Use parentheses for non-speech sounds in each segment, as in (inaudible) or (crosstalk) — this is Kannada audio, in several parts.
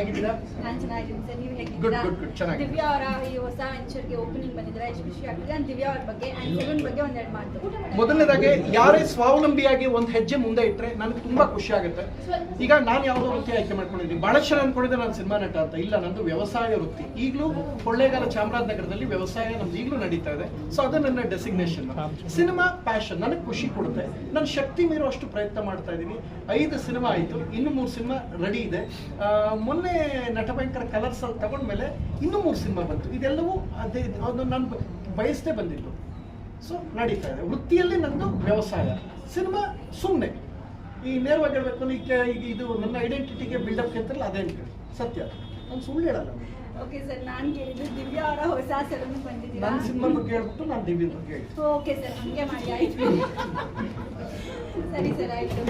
ನಮಸ್ಕಾರ ಮ್ಯಾಮ್ ಹೇಗಿದ್ದೀರಾ ನಾನು ಚೆನ್ನಾಗಿದ್ದೀನಿ ಸರ್ ನೀವು Good, ಹೇಗಿದ್ದೀರಾ good, good. ಚೆನ್ನಾಗಿದೆ. ದಿವ್ಯಾ ಅವರ ಈ ಹೊಸ ವೆಂಚರ್ಗೆ ಓಪನಿಂಗ್ ಬಂದಿದ್ದಾರೆ ಎಷ್ಟು ಖುಷಿ ಆಗ್ತಿದೆ. ನಾನು ದಿವ್ಯಾ ಅವ್ರ ಬಗ್ಗೆ ಆ್ಯಂಡ್ ಸೆವೆನ್ ಬಗ್ಗೆ ಒಂದೆರಡು ಮಾತು. ಮೊದಲನೇದಾಗಿ ಯಾರೇ ಸ್ವಾವಲಂಬಿಯಾಗಿ ಒಂದು ಹೆಜ್ಜೆ ಮುಂದೆ ಇಟ್ಟರೆ ನನಗೆ ತುಂಬಾ ಖುಷಿ ಆಗುತ್ತೆ. ಈಗ ನಾನು ಯಾವುದೋ ವೃತ್ತಿ ಆಯ್ಕೆ ಮಾಡ್ಕೊಂಡಿದ್ದೀನಿ. ಬಹಳಷ್ಟು ಜನ ಅನ್ಕೊಂಡಿದ್ದೆ ನಾನು ಸಿನಿಮಾ ನಟ ಅಂತ. ಇಲ್ಲ ನಂದು ವ್ಯವಸಾಯ ವೃತ್ತಿ. ಈಗಲೂ ಕೊಳ್ಳೇಗಾಲ ಚಾಮರಾಜನಗರದಲ್ಲಿ ವ್ಯವಸಾಯ ನಮ್ದು ಈಗಲೂ ನಡೀತಾ ಇದೆ. ಸೊ ಅದು ನನ್ನ ಡೆಸಿಗ್ನೇಷನ್ ಸಿನಿಮಾ ಪ್ಯಾಷನ್ ನನಗೆ ಖುಷಿ ಕೊಡುತ್ತೆ. ನನ್ನ ಶಕ್ತಿ ಮೀರುವಷ್ಟು ಪ್ರಯತ್ನ ಮಾಡ್ತಾ ಇದ್ದೀನಿ. ಐದು ಸಿನಿಮಾ ಆಯಿತು. ಇನ್ನು ಮೂರು ಸಿನಿಮಾ ರೆಡಿ ಇದೆ. ಮೊನ್ನೆ ಮೊನ್ನೆ ನಟಭಯಂಕರ ಕಲರ್ಸ್ ಅಲ್ಲಿ ತಗೊಂಡ್ಮೇಲೆ ಇನ್ನೂ ಮೂರು ಸಿನಿಮಾ ಬಂತು. ಇದೆಲ್ಲವೂ ಅದೇ ಅದು ನಾನು ಬಯಸ್ತೇ ಬಂದಿದ್ದು. ಸೊ ನಡೀತಾ ಇದೆ. ವೃತ್ತಿಯಲ್ಲಿ ನನ್ನದು ವ್ಯವಸಾಯ. ಸಿನಿಮಾ ಸುಮ್ಮನೆ ಈ ನೇರವಾಗಿ ಹೇಳ್ಬೇಕು ಈಗ ಈಗ ಇದು ನನ್ನ ಐಡೆಂಟಿಟಿಗೆ ಬಿಲ್ಡಪ್ ಕೇಳ್ತಾರಲ್ಲ ಅದೇ ಹೇಳಿ. ಸತ್ಯ. ನಾನು ಸುಳ್ಳು ಹೇಳಲ್ಲ. ಓಕೆ ಸರ್ ನಾನು ಕೇಳಿದ್ದು ದಿವ್ಯಾ ಅವರ ಹೊಸ ಬಂದಿದ್ದೀನಿ ನನ್ನ ಸಿನಿಮಾ ಬಗ್ಗೆ ಹೇಳ್ಬಿಟ್ಟು ನಾನು ದಿವ್ಯ ಬಗ್ಗೆ ಓಕೆ ಸರ್ ಹಂಗೆ ಮಾಡಿ ಆಯ್ತು (laughs) ಸರಿ ಸರ್ ಆಯ್ತು ನೀವು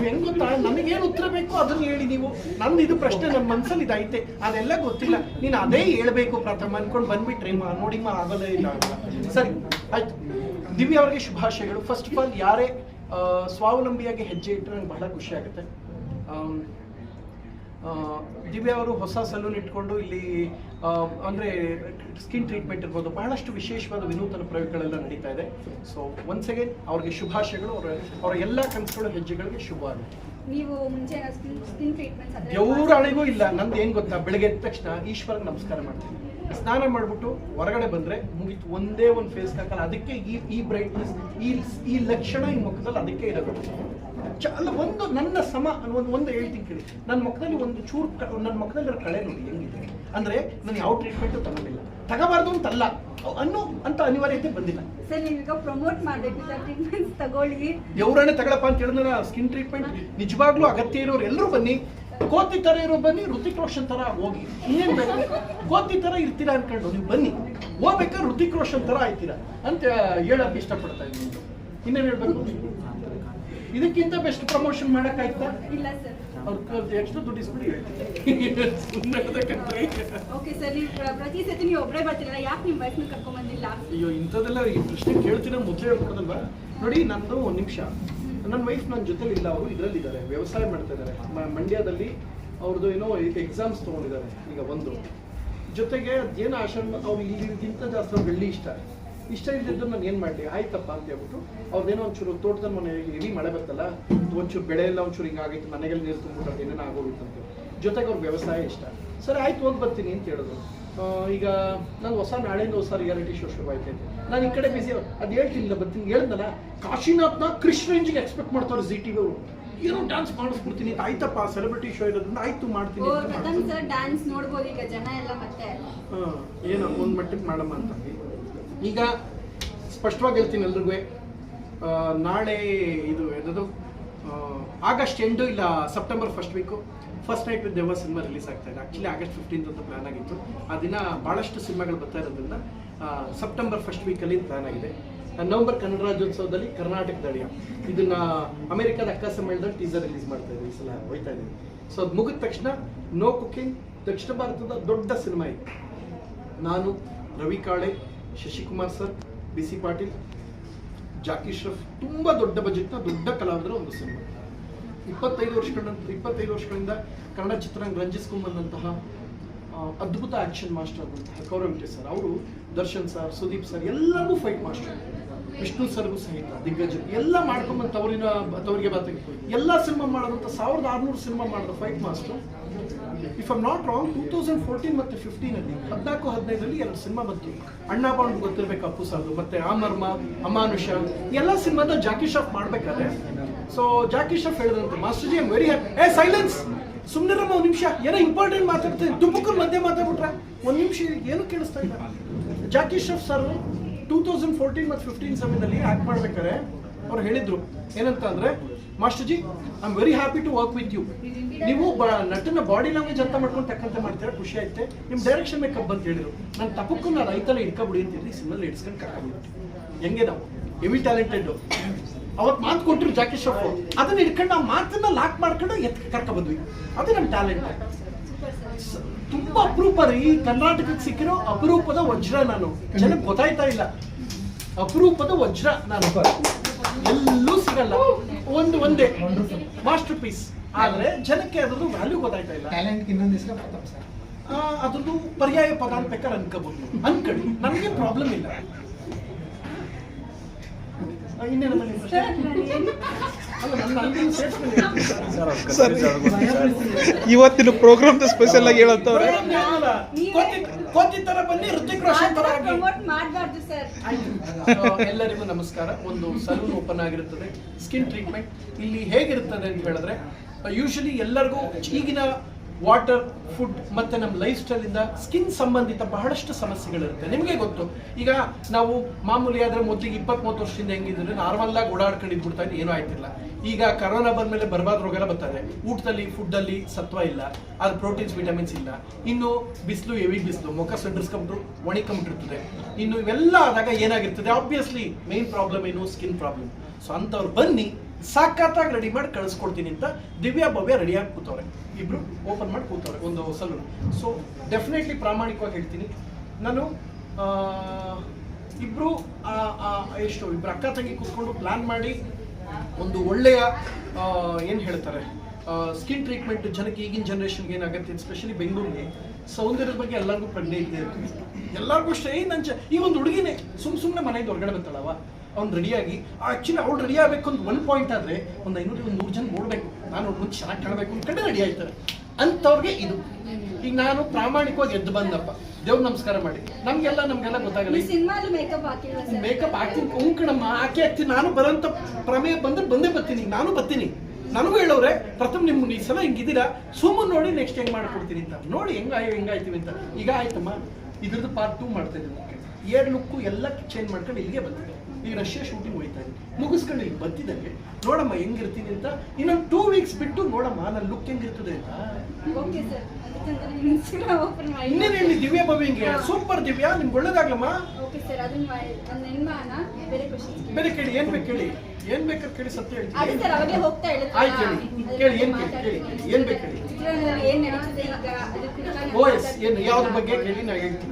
ಹೆಂಗ್ ಗೊತ್ತಾ? ನನಗೇನು ಉತ್ತರ ಬೇಕು ಅದನ್ನ ಹೇಳಿ ನೀವು. ನಂದು ಇದು ಪ್ರಶ್ನೆ ನಮ್ಮ ಮನ್ಸಲ್ಲಿ ಇದೈತೆ ಅದೆಲ್ಲ ಗೊತ್ತಿಲ್ಲ. ನೀನು ಅದೇ ಹೇಳ್ಬೇಕು ಪ್ರಥಮ ಅನ್ಕೊಂಡು ಬಂದ್ಬಿಟ್ರಿ ನೋಡಿ ಮಾ ಆಗೋದೇ ಇಲ್ಲ. ಸರಿ, ಆಯ್ತು. ದಿವ್ಯ ಅವ್ರಿಗೆ ಶುಭಾಶಯಗಳು. ಫಸ್ಟ್ ಆಫ್ ಆಲ್ ಯಾರೇ ಸ್ವಾವಲಂಬಿಯಾಗಿ ಹೆಜ್ಜೆ ಇಟ್ಟರೆ ನಂಗೆ ಬಹಳ ಖುಷಿ ಆಗುತ್ತೆ. ದಿವ್ಯ ಅವರು ಹೊಸ ಸಲೂನ್ ಇಟ್ಕೊಂಡು ಇಲ್ಲಿ ಅಂದ್ರೆ ಸ್ಕಿನ್ ಟ್ರೀಟ್ಮೆಂಟ್ ಇರ್ಬೋದು ಬಹಳಷ್ಟು ವಿಶೇಷವಾದ ವಿನೂತನ ಪ್ರಯೋಗಗಳೆಲ್ಲ ನಡೀತಾ ಇದೆ. ಸೊ ಒನ್ಸ್ ಅಗೇನ್ ಅವ್ರಿಗೆ ಶುಭಾಶಯಗಳು ಅವರ ಅವರ ಎಲ್ಲ ಕನಸುಗಳು ಹೆಜ್ಜೆಗಳಿಗೆ ಶುಭವಾಗುತ್ತೆ ನೀವು ಟ್ರೀಟ್ಮೆಂಟ್ಸ್ ಅಂದರೆ ಇಲ್ಲ ನಂದು ಏನ್ ಗೊತ್ತಾ? ಬೆಳಗ್ಗೆ ಎದ್ದ ತಕ್ಷಣ ಈಶ್ವರಗೆ ನಮಸ್ಕಾರ ಮಾಡ್ತೀನಿ. ಸ್ನಾನ ಮಾಡಿಬಿಟ್ಟು ಹೊರಗಡೆ ಬಂದ್ರೆ ಮುಗಿತು ಒಂದೇ ಒಂದು ಫೇಸ್ ಹಾಕಲ್ಲ ಅದಕ್ಕೆ ಈ ಈ ಬ್ರೈಟ್ನೆಸ್ ಈ ಈ ಲಕ್ಷಣ ಈ ಮುಖದಲ್ಲಿ ಅದಕ್ಕೆ ಇರೋದು. ಅಲ್ಲ ಒಂದು ನನ್ನ ಸಮ ಒಂದು ಒಂದು ಹೇಳ್ತೀನಿ ಕೇಳಿ. ನನ್ನ ಮುಖದಲ್ಲಿ ಒಂದು ಚೂರು ನನ್ನ ಮುಖದಲ್ಲಿರೋ ಕಳೆ ನೋಡಿ ಹೆಂಗಿದೆ? ಅಂದ್ರೆ ನಾನು ಯಾವ ಟ್ರೀಟ್ಮೆಂಟು ತಗೊಂಡಿಲ್ಲ. ಅಂತ ಅಂತಲ್ಲ. ಅನ್ನೋ ಅಂತ ಅನಿವಾರ್ಯತೆ ಬಂದಿಲ್ಲ. ಸರ್ ನೀವೀಗ ಪ್ರಮೋಟ್ ಮಾಡಬೇಕು ಸರ್ ಟ್ರೀಟ್ಮೆಂಟ್ಸ್ ತಗೊಳ್ಳಿ. ಎವರನ್ನೇ ತಗೊಳಪ್ಪ ಅಂತ ಹೇಳಿದ್ರೆ ಸ್ಕಿನ್ ಟ್ರೀಟ್ಮೆಂಟ್ ನಿಜವಾಗ್ಲೂ ಅಗತ್ಯ ಇರೋರು ಎಲ್ಲರೂ ಬನ್ನಿ. ಕೋತಿ ತರ ಇರೋ ಬನ್ನಿ ಋತಿಕ್ ರೋಷನ್ ತರ ಹೋಗಿ. ಇನ್ನೇನ್ ಬೇಕು ಕೋತಿ ತರ ಇರ್ತೀರಾ ಅನ್ಕೊಂಡು ನೀವು ಬನ್ನಿ. ಹೋಗ್ಬೇಕಾದ್ರೆ ಋತಿಕ್ ರೋಷನ್ ತರ ಆಯ್ತೀರಾ ಅಂತ ಹೇಳಕ್ ಇಷ್ಟಪಡ್ತಾ ಇದ್ದೀನಿ. ಇನ್ನೇನ್ ಹೇಳ್ಬೇಕು? ಇದಕ್ಕಿಂತ ಬೆಸ್ಟ್ ಪ್ರಮೋಷನ್ ಮಾಡೋಕ್ಕಾಯ್ತಾ? ಇಲ್ಲ ಸರ್. ಅವ್ರ ಎಷ್ಟು ದುಡ್ಡು ಇಸ್ಬಿಡಿ. ಓಕೆ ಸರ್ ನೀವು ಪ್ರತಿ ಸತಿ ನೀವು ಒಬ್ಬರೇ ಬರ್ತೀರಲ್ಲ ಯಾಕೆ ನಿಮ್ಮ ವೈಫ್ನ ಕರ್ಕೊಂಬಂದಿಲ್ಲ? ಅಯ್ಯೋ ಇಂಥದ್ದೆಲ್ಲ ಈ ಪ್ರಶ್ನೆ ಕೇಳ್ತೀರ ಮೊದಲೇ ಹೇಳ್ಕೊಡೋದಲ್ವಾ? ನೋಡಿ ನಂದು ಒಂದು ನಿಮಿಷ. ನನ್ನ ವೈಫ್ ನನ್ನ ಜೊತೆಲಿ ಇಲ್ಲ ಅವರು ಇದರಲ್ಲಿದ್ದಾರೆ ವ್ಯವಸಾಯ ಮಾಡ್ತಾ ಇದ್ದಾರೆ ಮಂಡ್ಯದಲ್ಲಿ ಅವ್ರದ್ದು ಏನೋ ಎಕ್ಸಾಮ್ಸ್ ತೊಗೊಂಡಿದ್ದಾರೆ ಈಗ ಒಂದು. ಜೊತೆಗೆ ಅದೇನು ಆಶ್ರಮ ಅವ್ರು ಇಲ್ಲಿಗಿಂತ ಜಾಸ್ತಿ ಅವ್ರು ಬೆಳ್ಳಿ ಇಷ್ಟ. ಇಷ್ಟ ಇದ್ದಿದ್ದು ನಾನು ಏನು ಮಾಡಲಿ? ಆಯ್ತಪ್ಪ ಅಂತ ಹೇಳ್ಬಿಟ್ಟು ಅವ್ರದ್ದೇನೋ ಒಂಚೂರು ತೋಟದ ಮನೆ ಹೆವಿ ಮಳೆ ಬರ್ತಲ್ಲ ಒಂಚೂರು ಬೆಳೆ ಎಲ್ಲ ಒಂಚೂರು ಹಿಂಗಾಗೈತೆ ಮನೆಗೆಲ್ಲ ನೀರು ತುಂಬಿಟ್ಟು ಏನೇನೋ ಆಗೋಗಿತ್ತಂತೆ ಜೊತೆಗೆ ಅವ್ರ ವ್ಯವಸಾಯ ಇಷ್ಟ. ಸರಿ ಆಯ್ತು ಹೋಗಿ ಬರ್ತೀನಿ ಅಂತ ಹೇಳಿದ್ರು ಈಗ ನಾನು ಹೊಸ ನಾಳೆಯಿಂದ ಹೊಸ ರಿಯಾಲಿಟಿ ಶೋ ಶುರು ಆಯ್ತೈತೆ. ನಾನು ಈ ಕಡೆ ಬಿಸಿ ಅದು ಹೇಳ್ತಿಲ್ಲ ಬರ್ತೀನಿ. ಹೇಳ್ದಲ್ಲ ಕಾಶಿನಾಥ್ನ ಕ್ರಿಶ್ ರೇಂಜ್ಗೆ ಎಕ್ಸ್ಪೆಕ್ಟ್ ಮಾಡ್ತಾರೆ ಜಿ ಟಿ ಅವರು. ಏನೋ ಡ್ಯಾನ್ಸ್ ಮಾಡಿಸ್ಬಿಡ್ತೀನಿ ಆಯ್ತಪ್ಪ ಸೆಲೆಬ್ರಿಟಿ ಶೋ ಇರೋದ್ರಿಂದ ಆಯ್ತು ಮಾಡ್ತೀನಿ ಡ್ಯಾನ್ಸ್ ನೋಡ್ಬೋದು ಈಗ ಜನ ಎಲ್ಲ ಮತ್ತೆ. ಹಾ, ಏನೋ ಒಂದು ಮಟ್ಟಕ್ಕೆ ಮಾಡಮ್ಮ ಅಂತ. ಈಗ ಸ್ಪಷ್ಟವಾಗಿ ಹೇಳ್ತೀನಿ ಎಲ್ರಿಗೂ ನಾಳೆ ಇದು ಏನದು? ಆಗಸ್ಟ್ ಎಂಡು ಇಲ್ಲ September first week first night with Deva cinema release ಆಗ್ತಾ ಇದೆ. ಆ್ಯಕ್ಚುಲಿ ಆಗಸ್ಟ್ ಫಿಫ್ಟೀನ್ತ್ ಅಂತ ಪ್ಲಾನ್ ಆಗಿತ್ತು. ಆ ದಿನ ಭಾಳಷ್ಟು ಸಿನಿಮಾಗಳು ಬರ್ತಾ ಇರೋದ್ರಿಂದ ಸೆಪ್ಟೆಂಬರ್ ಫಸ್ಟ್ ವೀಕಲ್ಲಿ ಪ್ಲ್ಯಾನ್ ಆಗಿದೆ. ನವಂಬರ್ ಕನ್ನಡ ರಾಜ್ಯೋತ್ಸವದಲ್ಲಿ ಕರ್ನಾಟಕ ದಳಿಯ ಇದನ್ನ ಅಮೆರಿಕದ ಅಕ್ಕ ಸಮ್ಮೇಳನದಲ್ಲಿ ಟೀಸರ್ ರಿಲೀಸ್ ಮಾಡ್ತಾ ಇದ್ದೀವಿ ಈ ಸಲ, ಹೋಯ್ತಾ ಇದ್ದೀವಿ. ಸೊ ಅದು ಮುಗಿದ ತಕ್ಷಣ ನೋ ಕುಕಿಂಗ್ ದಕ್ಷಿಣ ಭಾರತದ ದೊಡ್ಡ ಸಿನಿಮಾ ಇದೆ. ನಾನು, Ravi Kale Shashikumar sir, B C Patil, Jackie Shroff, ತುಂಬ ದೊಡ್ಡ ಬಜೆಟ್ನ ದೊಡ್ಡ ಕಲಾವಿದರ ಒಂದು ಸಿನಿಮಾ. ಇಪ್ಪತ್ತೈದು ವರ್ಷಗಳ ಇಪ್ಪತ್ತೈದು ವರ್ಷಗಳಿಂದ ಕನ್ನಡ ಚಿತ್ರರಂಗ ರಂಜಿಸ್ಕೊಂಡ್ಬಂದಂತಹ ಅದ್ಭುತ ಆಕ್ಷನ್ ಮಾಸ್ಟರ್ ಆದಂತಹ ಕೌರವಿಕೆ ಸರ್, ಅವರು ದರ್ಶನ್ ಸರ್, ಸುದೀಪ್ ಸರ್ ಎಲ್ಲರೂ ಫೈಟ್ ಮಾಸ್ಟರ್ ವಿಷ್ಣು ಸರ್ಗು ಸಹಿತ ದಿಗ್ಗಜ ಎಲ್ಲ ಮಾಡ್ಕೊಂಬಂದು ತವರಿನ ತವರಿಗೆ ಬಾತಿಗೆ ಎಲ್ಲ ಸಿನಿಮಾ ಮಾಡೋದಂತ ಸಾವಿರದ ಆರುನೂರು ಸಿನಿಮಾ ಮಾಡಿದ fight master if I'm not wrong two thousand fourteen ಮತ್ತು ಫಿಫ್ಟೀನಲ್ಲಿ ಹದಿನಾಲ್ಕು, ಹದಿನೈದರಲ್ಲಿ ಎರಡು ಸಿನಿಮಾ ಬಂತು. ಅಣ್ಣ ಬಾಂಡ್ ಗೊತ್ತಿರಬೇಕು ಅಪ್ಪು ಸಾಲು ಮತ್ತೆ ಆಮರ್ಮ ಅಮಾನುಷ, ಎಲ್ಲ ಸಿನಿಮಾದ ಜಾಕಿ ಶಾಫ್ ಮಾಡ್ಬೇಕಾದ್ರೆ. ಸೊ ಜಾಕಿ ಶಾಫ್ ಹೇಳಿದಂತೆ master ji I'm very happy ಏ ಸೈಲೆನ್ಸ್ ಸುಮ್ಮನಿರಮ್ಮ ಒಂದು ನಿಮಿಷ. ಏನೋ ಇಂಪಾರ್ಟೆಂಟ್ ಮಾತಾಡ್ತೀನಿ ತುಮಕೂರು ಮಧ್ಯೆ ಮಾತಾಡ್ಬಿಟ್ರ. ಒಂದು ನಿಮಿಷ, ಏನು ಕೇಳಿಸ್ತಾ ಇಲ್ಲ. Jackie Shroff sir two thousand fourteen ಮತ್ತು ಫಿಫ್ಟೀನ್ ಸಮಯದಲ್ಲಿ ಆ್ಯಕ್ಟ್ ಮಾಡ್ಬೇಕಾದ್ರೆ ಅವ್ರು ಹೇಳಿದ್ರು. ಏನಂತ ಅಂದರೆ master ji I am very happy to work with you ನೀವು ನಟನ ಬಾಡಿ ಲ್ಯಾಂಗ್ವೇಜ್ ಅಂತ ಮಾಡ್ಕೊಂಡು ತಕ್ಕಂತೆ ಮಾಡ್ತೀರಾ, ಖುಷಿ ಆಯ್ತೆ. ನಿಮ್ಮ ಡೈರೆಕ್ಷನ್ ಮೇಕಪ್ ಅಂತ ಹೇಳಿದ್ರು. ನಾನು ತಪ್ಪಕ್ಕೂ ನಾನು ರೈತಲ್ಲಿ ಇಟ್ಕೊಬಿಡಿ ಅಂತಿದ್ರಿ ಸಿನಿಮಲ್ಲಿ ಇಡ್ಸ್ಕೊಂಡು ಕರ್ಕೊಂಡ್ಬಿಟ್ಟು ಹೆಂಗೆ ನಾವು ಹೆವಿ ಟ್ಯಾಲೆಂಟೆಡ್ ಅವತ್ತು ಮಾತು ಕೊಟ್ಟರು ಜಾಕಿ ಶ್ರಫ್ ಅದನ್ನ ಇಟ್ಕೊಂಡು ಆ ಮಾತನ್ನ ಲಾಕ್ ಮಾಡ್ಕೊಂಡು ಎತ್ ಕರ್ಕ ಬಂದ್ವಿ. ಅದೇ ನಮ್ಮ ಟ್ಯಾಲೆಂಟ್ ತುಂಬಾ ಅಪರೂಪ ರೀ. ಕರ್ನಾಟಕಕ್ಕೆ ಸಿಕ್ಕಿರೋ ಅಪರೂಪದ ವಜ್ರ ನಾನು. ಜನಕ್ಕೆ ಗೊತ್ತಾಯ್ತಾ ಇಲ್ಲ. ಅಪರೂಪದ ವಜ್ರ ನಾನು. ಎಲ್ಲೂ ಸಿಗಲ್ಲ. ಒಂದು ಒಂದೇ. ಮಾಸ್ಟರ್ ಪೀಸ್ ಆದ್ರೆ ಜನಕ್ಕೆ ಅದ್ರದ್ದು ವ್ಯಾಲ್ಯೂ ಗೊತ್ತಾಯ್ತಾ ಇಲ್ಲ. ಟ್ಯಾಲೆಂಟ್ ಇನ್ನೊಂದು ಹೆಸರು ಪ್ರತಾಪ್ ಸರ್. ಆ, ಅದ್ರದ್ದು ಪರ್ಯಾಯ ಪದ ಅಂತ ಬೇಕಾದ್ರೆ ಅನ್ಕೋಬಹುದು. ಅನ್ಕಡಿ ನಮಗೆ ಪ್ರಾಬ್ಲಮ್ ಇಲ್ಲ ಆ, ಇನ್ನೇನು ಮನೆ ಪ್ರಶ್ನೆ? ಸರ್ ನಾನು ಏನು ಅಲ್ಲ, ನನ್ನ ಅಂಗಡಿನ ಸೇರ್ಸ್ಕೊಂಡು ಸರ್ ಇವತ್ತಿನ ಪ್ರೋಗ್ರಾಮ್ ಸ್ಪೆಷಲ್ ಆಗಿ ಹೇಳತ್ತವ್ರೆ ಎಲ್ಲರಿಗೂ ನಮಸ್ಕಾರ ಒಂದು ಸಲೂನ್ ಓಪನ್ ಆಗಿರುತ್ತದೆ ಸ್ಕಿನ್ ಟ್ರೀಟ್ಮೆಂಟ್ ಇಲ್ಲಿ ಹೇಗಿರುತ್ತದೆ ಅಂತ ಹೇಳಿದ್ರೆ ಯೂಶಲಿ ಎಲ್ಲರಿಗೂ ಈಗಿನ ವಾಟರ್, ಫುಡ್ ಮತ್ತೆ ನಮ್ಮ ಲೈಫ್ ಸ್ಟೈಲ್ ಇಂದ ಸ್ಕಿನ್ ಸಂಬಂಧಿತ ಬಹಳಷ್ಟು ಸಮಸ್ಯೆಗಳಿರುತ್ತೆ. ನಿಮಗೆ ಗೊತ್ತು. ಈಗ ನಾವು ಮಾಮೂಲಿ ಆದ್ರೆ ಮೊದಲಿಗೆ ಇಪ್ಪತ್ತ್ ಮೂವತ್ತು ವರ್ಷದಿಂದ ಹೆಂಗಿದ್ರೆ ನಾರ್ಮಲ್ ಆಗಿ ಓಡಾಡ್ಕೊಂಡಿದ್ ಬಿಡ್ತಾ ಇದ್ದೀನಿ ಏನೂ ಆಯ್ತಿಲ್ಲ. ಈಗ ಕರೋನಾ ಬಂದ್ಮೇಲೆ ಬರ್ಬಾದ ರೋಗ ಎಲ್ಲ ಬರ್ತದೆ. ಊಟದಲ್ಲಿ ಫುಡ್ ಅಲ್ಲಿ ಸತ್ವ ಇಲ್ಲ. ಅದು ಪ್ರೋಟೀನ್ಸ್ ವಿಟಮಿನ್ಸ್ ಇಲ್ಲ. ಇನ್ನು ಬಿಸಿಲು ಹೆವಿ ಬಿಸಿಲು. ಮುಖ ಸಡ್ರಿಸ್ಕೊಂಡ್ರು ಒಣಿಕೊಂಬಿಟ್ಟಿರ್ತದೆ. ಇನ್ನು ಇವೆಲ್ಲ ಆದಾಗ ಏನಾಗಿರ್ತದೆ? ಆಬ್ವಿಯಸ್ಲಿ ಮೇನ್ ಪ್ರಾಬ್ಲಮ್ ಏನು? ಸ್ಕಿನ್ ಪ್ರಾಬ್ಲಮ್ ಸೊ ಅಂಥವ್ರು ಬನ್ನಿ ಸಾಕಾತಾಗಿ ರೆಡಿ ಮಾಡಿ ಕಳಿಸ್ಕೊಡ್ತೀನಿ ಅಂತ ದಿವ್ಯಾ ಭವ್ಯ ರೆಡಿಯಾಗಿ ಕೂತವ್ರೆ. ಇಬ್ರು ಓಪನ್ ಮಾಡಿ ಕೂತವ್ರೆ, ಒಂದು ಸಲೂನ್ ಸೊ ಡೆಫಿನೆಟ್ಲಿ ಪ್ರಾಮಾಣಿಕವಾಗಿ ಹೇಳ್ತೀನಿ. ನಾನು ಇಬ್ರು ಎಷ್ಟು, ಇಬ್ರು ಅಕ್ಕ ತಂಗಿ ಕೂತ್ಕೊಂಡು ಪ್ಲಾನ್ ಮಾಡಿ ಒಂದು ಒಳ್ಳೆಯ ಏನು ಹೇಳ್ತಾರೆ ಸ್ಕಿನ್ ಟ್ರೀಟ್ಮೆಂಟ್ ಜನಕ್ಕೆ ಈಗಿನ ಜನ್ರೇಷನ್ಗೆ ಏನಾಗುತ್ತೆ ಸ್ಪೆಷಲಿ ಬೆಂಗಳೂರಿಗೆ, ಸೌಂದರ್ಯದ ಬಗ್ಗೆ ಎಲ್ಲರಿಗೂ ಪ್ರಜ್ಞೆ ಇದೆ ಎಲ್ಲರಿಗೂ ಅಷ್ಟೇ ಈ ಒಂದು ಹುಡುಗಿನೇ ಸುಮ್ ಸುಮ್ಮನೆ ಮನೆಯಿಂದ ಹೊರಗಡೆ ಬಂತಾಳವ ಅವ್ನು ರೆಡಿಯಾಗಿ ಆಕ್ಚುಲಿ ಅವ್ಳು ರೆಡಿ ಆಗಬೇಕು ಅಂತ ಒನ್ ಪಾಯಿಂಟ್ ಆದರೆ ಒಂದು ಐನೂರು ಒಂದು ನೂರು ಜನ ನೋಡಬೇಕು. ನಾನು ಮುಂದೆ ಚೆನ್ನಾಗಿ ಕಾಣಬೇಕು ಕಂಡು ರೆಡಿ ಆಯ್ತಾರೆ ಅಂಥವ್ರಿಗೆ ಇದು. ಈಗ ನಾನು ಪ್ರಾಮಾಣಿಕವಾಗಿ ಎದ್ದು ಬಂದಪ್ಪ. ದೇವ್ರ ನಮಸ್ಕಾರ ಮಾಡಿ. ನಮಗೆಲ್ಲ ನಮಗೆಲ್ಲ ಗೊತ್ತಾಗಲ್ಲ. ಮೇಕಪ್ ಹಾಕ್ತೀನಿ. ಉಂಕಣಮ್ಮ ಹಾಕಿ ಹಾಕ್ತೀನಿ. ನಾನು ಬರೋಂಥ ಪ್ರಮೇಯ ಬಂದ್ರೆ ಬಂದೇ ಬರ್ತೀನಿ. ನಾನು ಬರ್ತೀನಿ. ನನಗೂ ಹೇಳೋರೆ ಪ್ರಥಮ ನಿಮ್ಮ ಈ ಸಲ ಹಿಂಗಿದ್ದೀರಾ? ಸುಮ್ಮನೆ ನೋಡಿ ನೆಕ್ಸ್ಟ್ ಹೆಂಗ್ ಮಾಡ್ಕೊಡ್ತೀನಿ ಅಂತ. ನೋಡಿ ಹೆಂಗ ಹೆಂಗಾಯ್ತೀವಿ ಅಂತ. ಈಗ ಆಯ್ತಮ್ಮ. ಇದ್ರದ್ದು ಪಾರ್ಟ್ ಟೂ ಮಾಡ್ತಾ ಇದ್ದೀನಿ. ಏರ್ ಲುಕ್ಕು ಎಲ್ಲ ಚೇಂಜ್ ಮಾಡ್ಕೊಂಡು ಇಲ್ಲಿಗೆ ಬಂದಿದೆ ಈಗ ರಷ್ಯಾ ಶೂಟಿಂಗ್ ಹೋಯ್ತಾ ಇದೆ. ಮುಗಿಸ್ಕೊಂಡು ಈಗ ಬರ್ತಿದ್ದಂಗೆ ನೋಡಮ್ಮ ಹೆಂಗಿರ್ತೀನಿ ಅಂತ. ಇನ್ನೊಂದು ಟೂ ವೀಕ್ಸ್ ಬಿಟ್ಟು ನೋಡಮ್ಮ ನನ್ನ ಲುಕ್ ಹೆಂಗಿರ್ತದೆ ಅಂತ. ಇನ್ನೇನು ಹೇಳಿ ದಿವ್ಯಾ ಸೂಪರ್ ದಿವ್ಯಾ ನಿಮ್ಗೆ ಒಳ್ಳೇದಾಗ್ಲಮ್ಮ? ಬೇರೆ ಕೇಳಿ. ಏನ್ ಬೇಕು ಕೇಳಿ? ಏನ್ ಬೇಕಾದ್ರೆ ಕೇಳಿ ಸತ್ಯ ಹೇಳ್ತೀನಿ. ಆಯ್ತು ಹೇಳಿ. ಕೇಳಿ, ಏನ್ ಬೇಕು? ಕೇಳಿ, ಏನ್ ಬೇಕು ಹೇಳಿ? ಕುರಿತಾಗಿ ಓ ಎಸ್ ಏನು ಯಾವ್ದ್ರ. ಬಗ್ಗೆ ಕೇಳಿ ನಾ ಹೇಳ್ತೀನಿ.